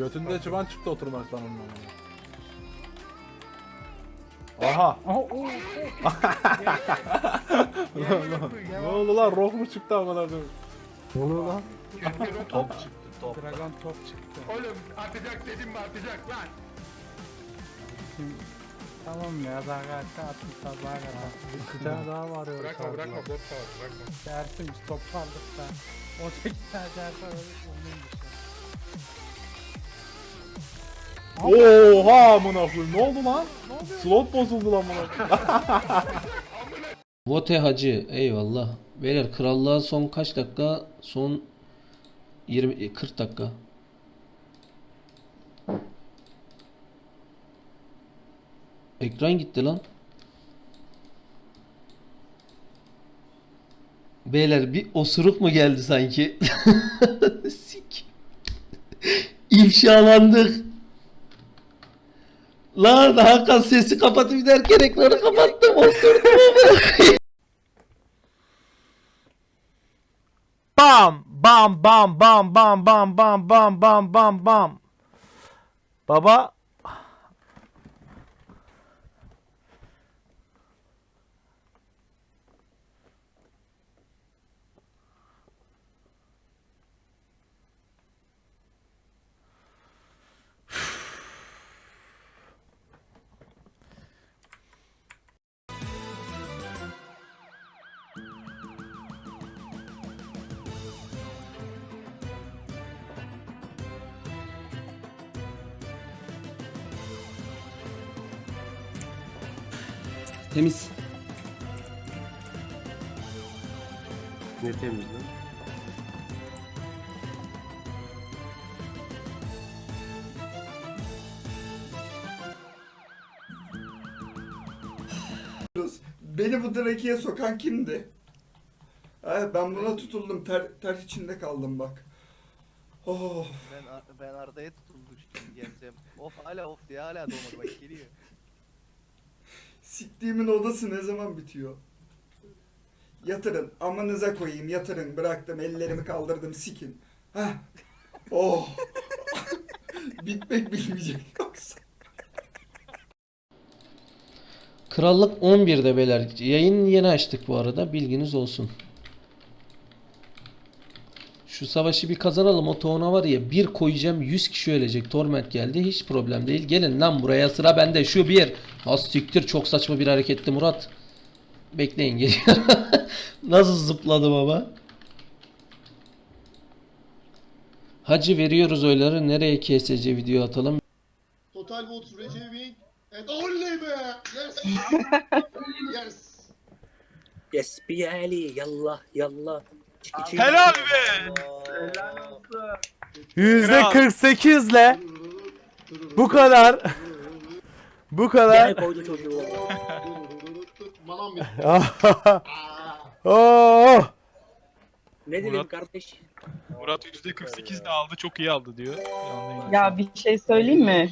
Götünde çıban çıktı oturmaktan ondan. Aha. Aha oo. ne oldu lan? Rock mu çıktı amına koyayım? Ne oluyor lan? Top çıktı top. Dragon top çıktı. Oğlum atacak dedim mi atacak lan. Tamam ya daha gayet atın sabaha kadar. Bir tane daha var ya. Bırakma bırakma bot var bırakma. Dersin biz topardık da. 18 tane dersen öyle onunmuş Oha amına koyayım. Ne oldu lan? Slot bozuldu lan buna. Vote Hacı eyvallah. Beyler krallığa son kaç dakika? Son 20 40 dakika. Ekran gitti lan. Beyler bir osuruk mu geldi sanki? Sik. İfşalandık. Lan Hakan sesi kapatıp derken ekranı kapattım. Osurdum ama. Bam bam bam bam bam bam bam bam bam bam. Baba Temiz. Ne temiz lan? Beni bu drakiye sokan kimdi? Ha, ben buna tutuldum. Ter, ter içinde kaldım bak. Oh. Ben, ben Arda'ya tutuldum şimdi geleceğim. Of hala of diye hala doğmadı bak geliyor. Siktiğimin odası ne zaman bitiyor? Yatırın. Amanıza koyayım. Yatırın. Bıraktım. Ellerimi kaldırdım. Sikin. Hah. Oh. Bitmek bilmeyecek yoksa. Krallık 11'de beyler. Yayın yeni açtık bu arada. Bilginiz olsun. Şu savaşı bir kazanalım. O toğuna var ya bir koyacağım 100 kişi ölecek. Torment geldi. Hiç problem değil. Gelin lan buraya sıra bende. Şu bir. Az siktir çok saçma bir hareketti Murat. Bekleyin geliyor. Nasıl zıpladım ama. Hacı veriyoruz oyları. Nereye KSC video atalım? Total votes Recep'in and only be. Yes. yes. Yes bir Ali yallah yallah. Helal be. yüzde 48 ile bu kadar bu kadar koydu çocuğu. Malam bir. oh. Ne dedim Murat- kardeş? Murat %48 de aldı çok iyi aldı diyor. Ya bir şey söyleyeyim mi?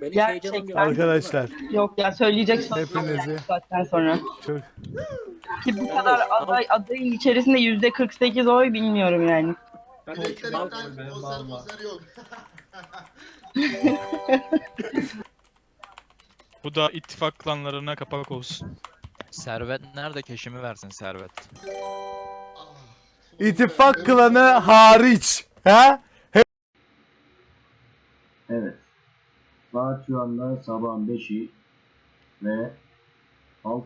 Beni Gerçekten. heyecanım. Arkadaşlar Yok ya söyleyecek Hepinizi. saatten sonra. çok Ki bu kadar aday adayın içerisinde yüzde 48 oy bilmiyorum yani. Elektrikten konser konser yok. Bu da ittifak klanlarına kapak olsun. Servet nerede keşimi versin Servet. ittifak klanı hariç. Ha? Evet. Saat şu anda sabahın 5'i ve Alf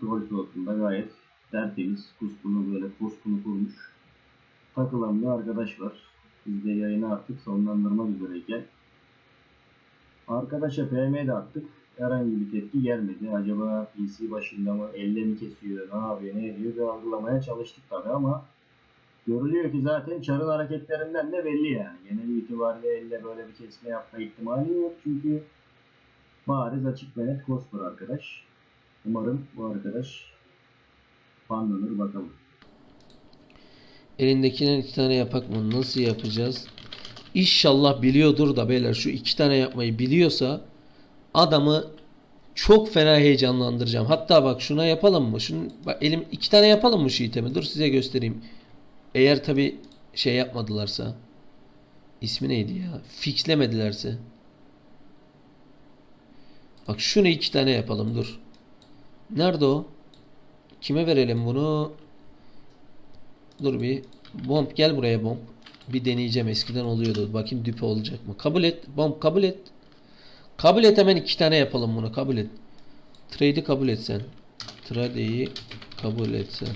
troll slotunda gayet tertemiz kuskunu böyle kuskunu kurmuş. Takılan bir arkadaş var. Biz de yayını artık sonlandırmak üzereyken arkadaşa PM de attık. Herhangi bir tepki gelmedi. Acaba PC başında mı, elle mi kesiyor, ne yapıyor, ne ediyor bir algılamaya çalıştık tabii ama Görülüyor ki zaten çarın hareketlerinden de belli yani. Genel itibariyle elle böyle bir kesme yapma ihtimali yok. Çünkü bariz açık ve net Cosper arkadaş. Umarım bu arkadaş banlanır bakalım. Elindekinden iki tane yapak mı? Nasıl yapacağız? İnşallah biliyordur da beyler şu iki tane yapmayı biliyorsa adamı çok fena heyecanlandıracağım. Hatta bak şuna yapalım mı? Şunu, bak elim iki tane yapalım mı şu itemi? Dur size göstereyim. Eğer tabi şey yapmadılarsa İsmi neydi ya? Fixlemedilerse. Bak şunu iki tane yapalım dur. Nerede o? Kime verelim bunu? Dur bir. Bomb gel buraya bomb. Bir deneyeceğim. Eskiden oluyordu. Bakayım düpe olacak mı? Kabul et. Bomb kabul et. Kabul et hemen iki tane yapalım bunu. Kabul et. Trade'i kabul et sen. Trade'i kabul et sen.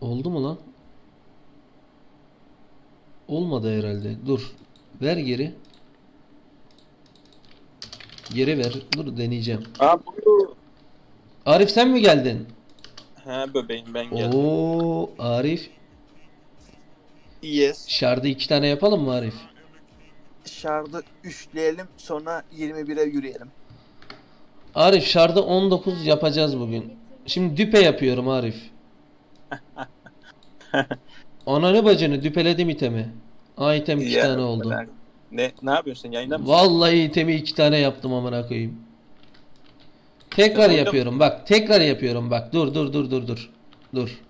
Oldu mu lan? Olmadı herhalde. Dur. Ver geri. Geri ver. Dur deneyeceğim. Aa bu. Arif sen mi geldin? He bebeğim ben geldim. Oo Arif. Yes. Şardı iki tane yapalım mı Arif? Şardı üçleyelim sonra 21'e yürüyelim. Arif şardı 19 yapacağız bugün. Şimdi düpe yapıyorum Arif. Ananı bacını düpeledim itemi. Aa item iki tane oldu. ben- Ne ne yapıyorsun sen yayında mısın? Vallahi itemi iki tane yaptım amına koyayım. Tekrar Ya, yapıyorum bak. Tekrar yapıyorum bak. Dur dur dur dur dur. Dur.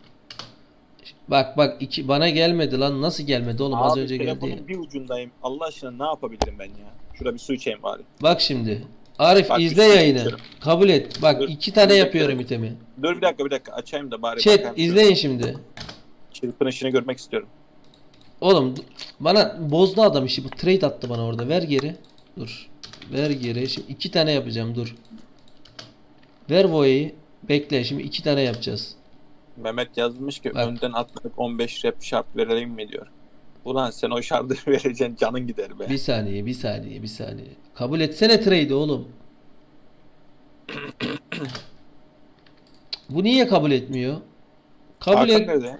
Bak bak iki bana gelmedi lan. Nasıl gelmedi oğlum? Az Abi, önce geldi. telefonun ya. bir ucundayım. Allah aşkına ne yapabilirim ben ya? Şurada bir su içeyim bari. Bak şimdi. Arif Bak, izle şey yayını. geçiyorum. Kabul et. Bak Dur, iki tane dur, yapıyorum itemi. Dur bir dakika bir dakika açayım da bari Chat bakayım. izleyin şimdi. Çırpınışını görmek istiyorum. Oğlum bana bozdu adam işi. Bu trade attı bana orada. Ver geri. Dur. Ver geri. Şimdi iki tane yapacağım. Dur. Ver Voya'yı. Bekle. Şimdi iki tane yapacağız. Mehmet yazmış ki Bak. önden atladık 15 rep şart verelim mi diyor. Ulan sen o şartı vereceksin canın gider be. Bir saniye, bir saniye, bir saniye. Kabul etsene trade'i oğlum. Bu niye kabul etmiyor? Kabul Hakan et. nerede?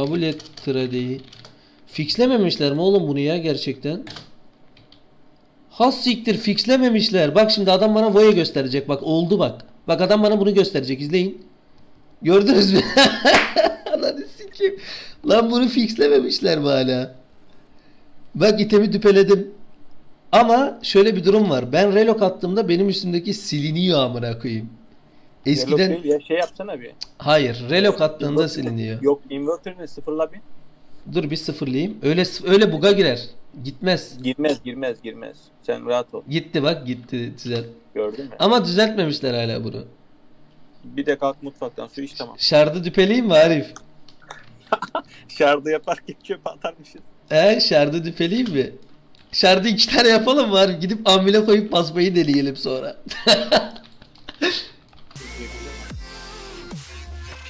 Kabul et trade'i. Fixlememişler mi oğlum bunu ya gerçekten? Has siktir fixlememişler. Bak şimdi adam bana Voya gösterecek. Bak oldu bak. Bak adam bana bunu gösterecek. İzleyin. Gördünüz mü? Ananı sikeyim. Lan bunu fixlememişler mi hala? Bak itemi düpeledim. Ama şöyle bir durum var. Ben relok attığımda benim üstümdeki siliniyor amına koyayım. Eskiden değil ya şey yapsana bir. hayır relok attığında Inverter- siliniyor. Yok inverter'ını sıfırla bir. Dur bir sıfırlayayım. Öyle öyle buga girer. Gitmez. Girmez girmez girmez. Sen rahat ol. Gitti bak gitti düzel. Gördün mü? Ama düzeltmemişler hala bunu. Bir de kalk mutfaktan su iç tamam. Şardı düpeleyeyim mi Arif? Şardı yaparken çöpe atarmışız. He şardı düpeleyeyim mi? Şardı iki tane yapalım mı Arif? Gidip amile koyup basmayı deneyelim sonra.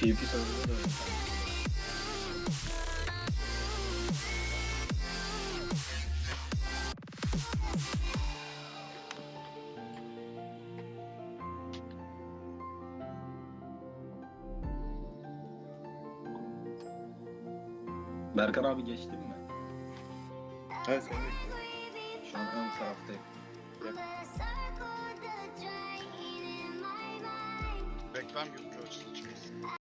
PvP da var. Berkan abi geçtin mi? Evet sen Şu an ön taraftayım. Reklam gözüküyor.